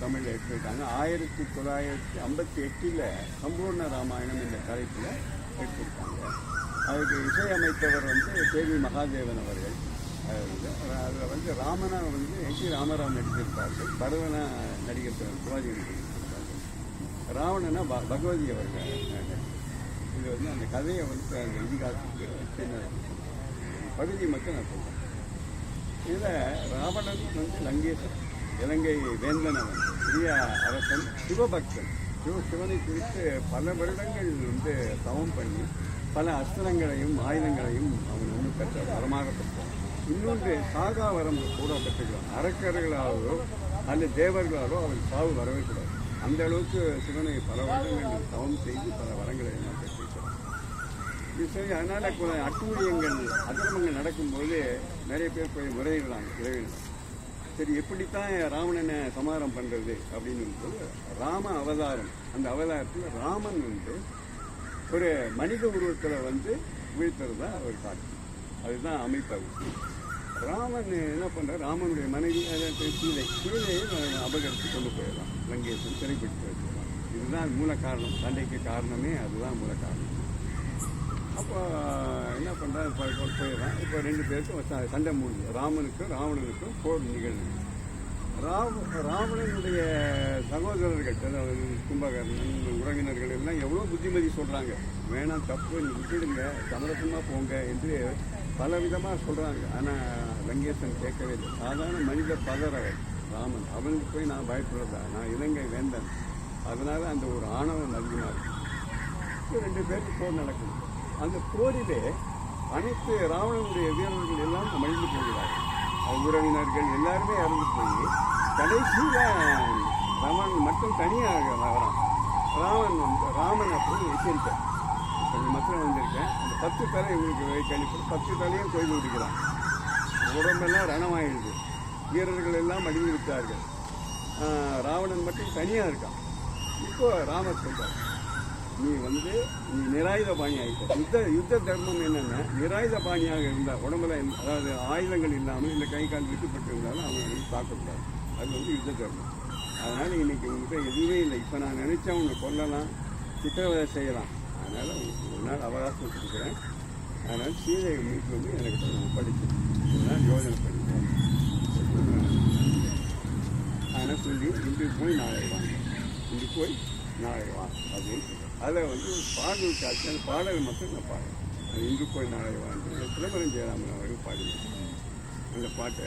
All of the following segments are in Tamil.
தமிழில் எடுத்துருக்காங்க. ஆயிரத்தி தொள்ளாயிரத்தி ஐம்பத்தி எட்டில் சம்பூர்ண ராமாயணம் என்ற தலைப்பில் எடுத்திருக்காங்க. அதுக்கு இசையமைத்தவர் வந்து தேவி மகாதேவன் அவர்கள். அதில் வந்து ராமனா வந்து என் டி ராமராவ் நடித்திருப்பார்கள் பரதனா நடிகர் சிவாஜி நடித்திருப்பார்கள் ராவணனா பகவதி அவர்கள். இது வந்து அந்த கதையை வந்து அந்த இதிகாசத்துக்கு சின்ன பகுதி மட்டும் நான் சொல்கிறேன் இதில் ராவணன் வந்து லங்கேசன். இலங்கை வேந்தன் அவன் பெரிய அரசன் சிவபக்தன். சிவ சிவனை குறித்து பல வருடங்கள் வந்து தவம் பண்ணி பல அஸ்திரங்களையும் ஆயுதங்களையும் அவன் வந்து பெற்ற வரமாக பெற்றான் இன்னொன்று சாகா வரம் கூட பெற்றுக்கிறான். அரக்கர்களாலோ அல்லது தேவர்களாலோ அவன் சாவு வரவே கூடாது அந்த அளவுக்கு சிவனை பல வருடங்கள் தவம் செய்து பல வரங்களை எல்லாம் பெற்றிருக்கிறான் இது சரி அதனால் கொ- அட்டூழியங்கள் அதர்மங்கள் நடக்கும்போது நிறைய பேர் போய் முறையிடலாம் இறைவன். சரி எப்படித்தான் ராவணனை சமாதானம் பண்றது அப்படின்னு போது ராம அவதாரம் அந்த அவதாரத்தில் ராமன் வந்து ஒரு மனித உருவத்தில் வந்து வீழ்த்துறது தான் ஒரு காட்சி. அதுதான் அமைப்பு. ராமன் என்ன பண்றார்? ராமனுடைய மனைவி சீதை சீதையை அபகரித்து கொண்டு போயிடலாம் லங்கேசன் சிறைப்பிடித்து வச்சிடலாம் இதுதான் மூல காரணம். சண்டைக்கு காரணமே அதுதான் மூல காரணம். அப்போ என்ன பண்ணுறாரு போயிடுறான். இப்போ ரெண்டு பேருக்கும் சண்டை முடிஞ்சு ராமனுக்கும் ராவணனுக்கும் போர் நிகழ்வு. ராம ராவணனுடைய சகோதரர்கள் கும்பகர்ணன் உறவினர்கள் எல்லாம் எவ்வளோ புத்திமதி சொல்கிறாங்க வேணாம் தப்பு விட்டுடுங்க சமரசமாக போங்க என்று பல விதமாக சொல்கிறாங்க ஆனால் லங்கேசன் கேட்கவே இல்லை. சாதாரண மனித பதறவர் ராமன். அவனுக்கு போய் நான் பயப்படுறதா? நான் இலங்கை வேந்தன். அதனால் அந்த ஒரு ஆணவம் அதிகமாக இருக்கு இப்போ ரெண்டு பேருக்கு போர் நடக்குது. அந்த போரிலே அனைத்து ராவணனுடைய வீரர்கள் எல்லாம் மழிந்து போகிறார்கள் அவங்க உறவினர்கள் எல்லாருமே இறந்து போய் கடைசியில் ரமன் மட்டும் தனியாக வரான். ராமன் வந்து ராமன் அப்படின்னு வச்சிருக்கேன் கொஞ்சம் மக்கள் வந்திருக்கேன். அந்த பத்து தலை இவங்களுக்கு கழிப்பு பத்து தலையும் கோயில் விடுக்கிறான் உடம்பெல்லாம் ரணமாயிடுது. வீரர்கள் எல்லாம் அடிந்து விட்டார்கள். ராவணன் மட்டும் தனியாக இருக்கான். இப்போ ராமர் சொல்கிறார் நீ வந்து நீ நிராயுத பாணி ஆகிட்ட யுத்த யுத்த தர்மம் என்னென்னா நிராயுத பாணியாக இருந்தால் உடம்புல அதாவது ஆயுதங்கள் இல்லாமல் இல்லை கை கால் விட்டுப்பட்டு இருந்தாலும் அவன் வந்து தாக்கக்கூடாது. அது வந்து யுத்த தர்மம். அதனால் இன்றைக்கி உங்ககிட்ட எதுவுமே இல்லை. இப்போ நான் நினச்சா உன்னை கொல்லலாம் சித்திரவதை செய்யலாம். அதனால் ஒரு நாள் அவகாசம் கொடுக்குறேன். அதனால் சீதை மீட்டு வந்து எனக்கு நான் படிச்சு நாள் யோஜனை பண்ணிக்கிறேன் அதனால் சொல்லி இன்று போய் நாளை வாங்க இன்று போய் நாளை வா. அப்படின்னு அதை அதில் வந்து பாடல் காட்சி அந்த பாடல் மட்டும் நான் பாடுறேன் அது இன்று கோயில் நாளை வாழ்ந்து சிதம்பரம் ஜெயராமன் அவர்கள் பாடினேன் அந்த பாட்டை.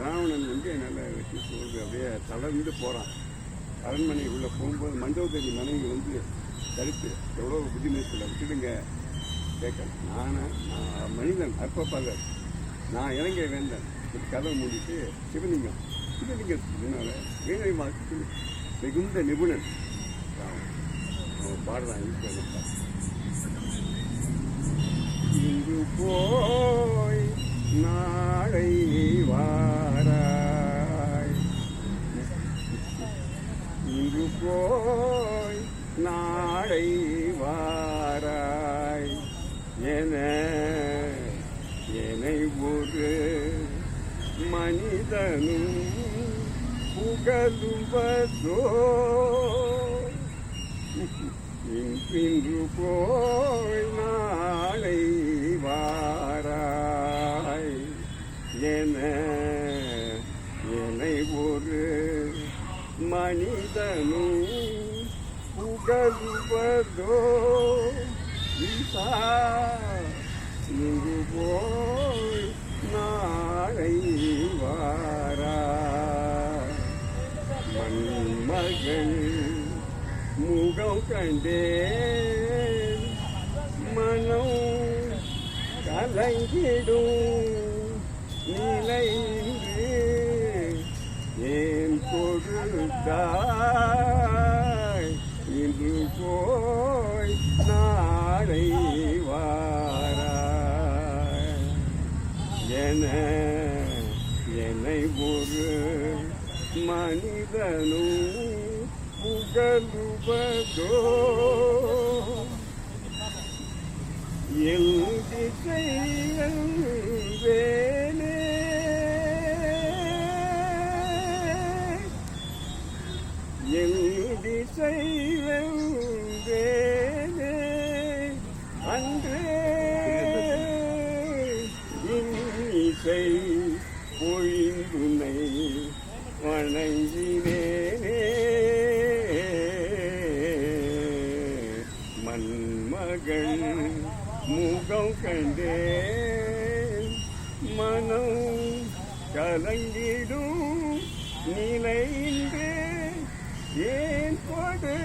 ராவணன் வந்து என்னால் வெட்டி சொல்றது அப்படியே தளர்ந்து போகிறான். அரண்மனை உள்ள போகும்போது மண்டோதரி மனைவி வந்து தடுத்து எவ்வளோ புத்திமதியில் விட்டுடுங்க. கேட்கல நானா நான் மனிதன் அற்ப நான் இறங்க வேந்தன் ஒரு கதை மூடிட்டு சிவலிங்கம் சிவலிங்கத்துக்கு முன்னால் வீணை வாக்கு மிகுந்த நிபுணன் ராவணன். இங்கு போய் நாளை வாராய். இங்கு போய் நாளை வாராய். என என்னை ஒரு மனிதனும் புகழுவதோ இன்று போய் நாளை வாராய். என என்னை ஒரு மனிதனும் புகழுவதோ விசா இன்று போய் நாளை வாரா மண் மண்மகள் முகம் கண்டேன் மனம் கலங்கிடும் நிலை ஏன் கொடுத்தாய் இன்று போய் நாளை வாராய் என என்னை ஒரு மனிதனும் புகழுவதோ எல் திசையல் வேலே எல்திசை வென்றேனே அன்றே இன்னிசை பொழிந்துனை வணங்கினே. மண்மகள் முகம் கண்டேன். மனம் கலங்கிடும் நிலையின்றே ஏன் கொடு